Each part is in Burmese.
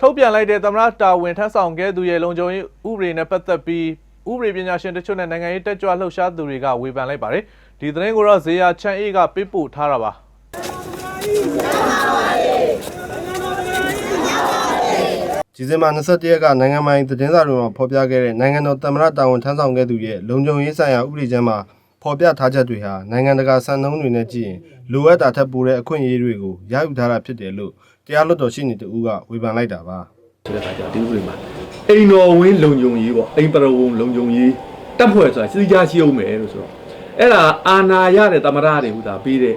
ထုတ်ပြန်လိုက်တဲ့သမ္မတတာဝန်ထမ်းဆောင်ခဲ့သူရဲ့လုံခြုံရေးဥပဒေနဲ့ပတ်သက်ပြီးဥပဒေပညာရှင်တချို့နဲ့နိုင်ငံရေးတက်ကြွလှုပ်ရှားသူတွေကဝေဖန်လိုက်ပါတယ်ဒီသတင်းကိုတော့ဇေယျချန်အေးကပေးပို့ထားတာပါဒီဇင်ဘာ21ရက်ကနိုင်ငံပိုင်သတင်းစာတွေမှာဖော်ပြခဲ့တဲ့နိုင်ငံတော်သမ္မတတာဝန်ထမ်းဆောင်ခဲ့သူရဲ့လုံခြုံရေးဆိုင်ရာဥပဒေချမ်းမှာ ဖော်ပြထားချက်တွေဟာနိုင်ငံတကာစံနှုန်းတွေနဲ့ကြည့်ရင်လိုအပ်တာထက်ပိုတဲ့အခွင့်အရေးတွေကိုရယူထားတာဖြစ်တယ်လို့တရားလွှတ်တော်ရှိနေတူကဝေဖန်လိုက်တာပါဆိုတဲ့အခါကျဒီဥပဒေမှာအိမ်တော်ဝင်းလုံခြုံရေးပေါ့အိမ်ပရဝုံလုံခြုံရေးတပ်ဖွဲ့ဆိုတာစီးကြရှိအောင်မယ်လို့ဆိုတော့အဲ့ဒါအာနာရတဲ့တမရတွေဟူတာပြီးတဲ့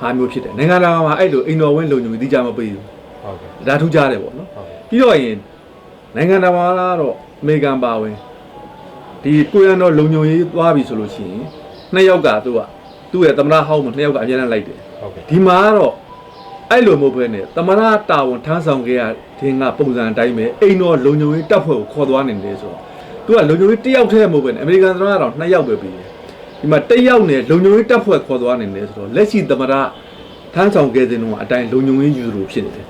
ဟာမျိုးဖြစ်တယ်နိုင်ငံတကာမှာအဲ့လိုအိမ်တော်ဝင်းလုံခြုံရေးတိကျမပေးဘူးဟုတ်ကဲ့ဒါထူးခြားတယ်ပေါ့နော်ဟုတ်ကဲ့ပြီးတော့ရင်နိုင်ငံတော်မှာတော့အမေရိကန်ပါဝင်ဒီကိုရန်တော်လုံခြုံရေးသွားပြီဆိုလို့ရှိရင် နှစ်ယောက်ကသူကသူ့ရဲ့သမရဟောင်းမှာနှစ်ယောက်ကအမြဲတမ်းလိုက်တယ်ဟုတ်ကဲ့ဒီမှာကတော့အဲ့လိုမဟုတ်ဘဲနဲ့တမရတာဝန်ထမ်းဆောင်ခဲ့ရတဲ့ငါပုံစံအတိုင်းပဲအိမ်တော်လုံခြုံရေးတပ်ဖွဲ့ကိုခေါ်သွားနေတယ်ဆိုတော့သူကလုံခြုံရေးတစ်ယောက်တည်းမဟုတ်ဘဲနဲ့အမေရိကန်သမရတော့နှစ်ယောက်ပဲပြီးတယ်ဒီမှာတစ်ယောက်နဲ့လုံခြုံရေးတပ်ဖွဲ့ခေါ်သွားနေတယ်ဆိုတော့လက်ရှိတမရထမ်းဆောင်ခဲ့တဲ့နှုန်းကအတိုင်းလုံခြုံရေးယူလို့ဖြစ်နေတယ်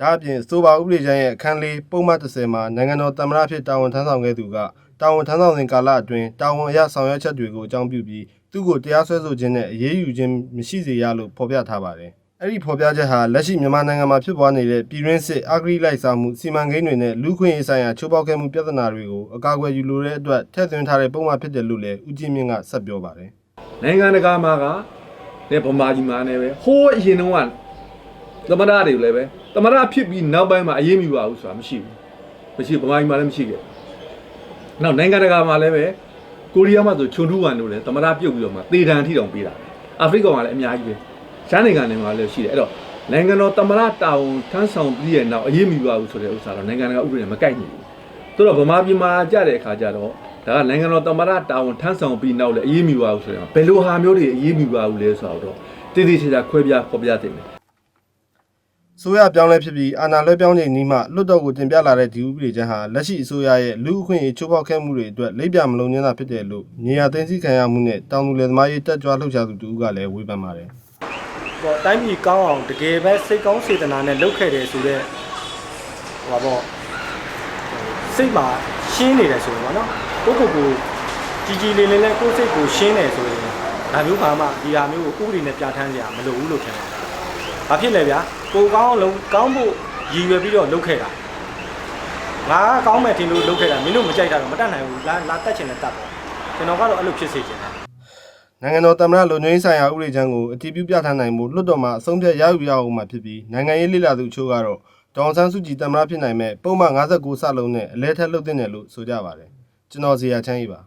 ဒါအပြင်စိုးပါဥပဒေချမ်းရဲ့အခန်းလေးပုံမှန်30မှာနိုင်ငံတော်သမ္မတဖြစ်တာဝန်ထမ်းဆောင်ခဲ့သူက တာဝန်ထမ်းဆောင်စဉ်ကာလအတွင်းတာဝန်အရဆောင်ရွက်ချက်တွေကိုအကြောင်းပြုပြီးသူ့ကိုတရားစွဲဆိုခြင်းနဲ့အရေးယူခြင်းမရှိစေရလို့ဖော်ပြထားပါတယ်။အဲ့ဒီဖော်ပြချက်ဟာလက်ရှိမြန်မာနိုင်ငံမှာဖြစ်ပွားနေတဲ့ပြည်တွင်းစစ်အဂရိလိုက်စားမှုစီမံကိန်းတွေနဲ့လူ့ခွင့်ရေးဆိုင်ရာချိုးဖောက်ခဲ့မှုပြဿနာတွေကိုအကာအကွယ်ယူလိုတဲ့အတွက်ထည့်သွင်းထားတဲ့ပုံမှန်ဖြစ်တယ်လို့လည်းဦးကြည်မြင့်ကဆက်ပြောပါတယ်။နိုင်ငံတကာမှာကတဲ့ဗမာကြီးမှာနဲ့ပဲဟိုးအရင်တုန်းကသမရတွေလည်းပဲသမရဖြစ်ပြီးနောက်ပိုင်းမှာအရေးမယူပါဘူးဆိုတာမရှိဘူးမရှိဗမာကြီးမှာလည်းမရှိခဲ့ နောက်နိုင်ငံတကာမှာလည်းပဲကိုရီးယားမှာဆိုချွန်ထူးဝန်တို့လည်းသမရပြုတ်ပြီးတော့မှသေတံထိတောင်ပေးတာအာဖရိကမှာလည်းအများကြီးပဲရှမ်းနိုင်ငံတွေမှာလည်းရှိတယ်အဲ့တော့နိုင်ငံတော်သမရတာဝန်ထမ်းဆောင်ပြီးရဲ့နောက်အရေးမယူပါဘူးဆိုတဲ့ဥစ္စာတော့နိုင်ငံတကာဥပဒေနဲ့မကိုက်ညီဘူးသူတော့ဗမာပြည်မှာကြတဲ့အခါကျတော့ဒါကနိုင်ငံတော်သမ္မတတာဝန်ထမ်းဆောင်ပြီးနောက်လည်းအရေးမီပါဘူးဆိုရင်ဘယ်လိုဟာမျိုးတွေအရေးမီပါဘူးလဲဆိုတော့တည်တည်ချာချာခွဲပြားဖော်ပြတင်တယ် ဆိုရပြောင်းလဲဖြစ်ပြီးအာဏာလွှဲပြောင်းချိန်นี้မှလွတ်တော်ကိုတင်ပြလာတဲ့ဒီဥပဒေချမ်းဟာလက်ရှိအစိုးရရဲ့လူ့အခွင့်အရေးချိုးဖောက်ခဲ့မှုတွေအတွက်လိပ်ပြမလုံးညင်းတာဖြစ်တယ်လို့နေရာသိမ်းဆည်းခံရမှုနဲ့တောင်သူလယ်သမားရေးတက်ကြွလှုပ်ရှားသူတူကလည်းဝေဖန်ပါတယ်ဟောတိုင်းပြည်ကောင်းအောင်တကယ်ပဲစိတ်ကောင်းစေတနာနဲ့လုပ်ခဲ့တယ်ဆိုတော့ဟောပေါ့စိတ်မှာရှင်းနေတယ်ဆိုရင်ပေါ့နော်ကိုကိုကိုကြီးကြီးလေးလေးနဲ့ကိုယ်စိတ်ကိုရှင်းတယ်ဆိုရင်ဒါမျိုးဘာမှဒီဟာမျိုးကိုဥပဒေနဲ့ပြဋ္ဌာန်းကြရမလိုဘူးလို့ထင်တယ်။ ဘာဖြစ်လဲဗျာကိုကောင်းအောင်လုံးကောင်းဖို့ရည်ရွယ်ပြီးတော့လုပ်ခဲ့တာငါကကောင်းမယ်ထင်လို့လုပ်ခဲ့တာမင်းတို့မကြိုက်တာတော့မတတ်နိုင်ဘူးလာလာတတ်ချင်တယ်တတ်ပေါ့ကျွန်တော်ကတော့အဲ့လိုဖြစ်စေချင်တယ်နိုင်ငံတော်သမ္မတလူညွှန်ဆိုင်ရာဥပဒေချမ်းကိုအတည်ပြုပြဋ္ဌာန်းနိုင်မှုလွတ်တော်မှာအဆုံးဖြတ်ရယူရအောင်မှာဖြစ်ပြီးနိုင်ငံရေးလှိလာသူအချို့ကတော့ဒေါအောင်ဆန်းစုကြည်သမ္မတဖြစ်နိုင်မဲ့ပုံမှန်59စလုံးနဲ့အလဲထက်လှုပ်တဲ့တယ်လို့ဆိုကြပါတယ်ကျွန်တော်ဇေယျချမ်းကြီးပါ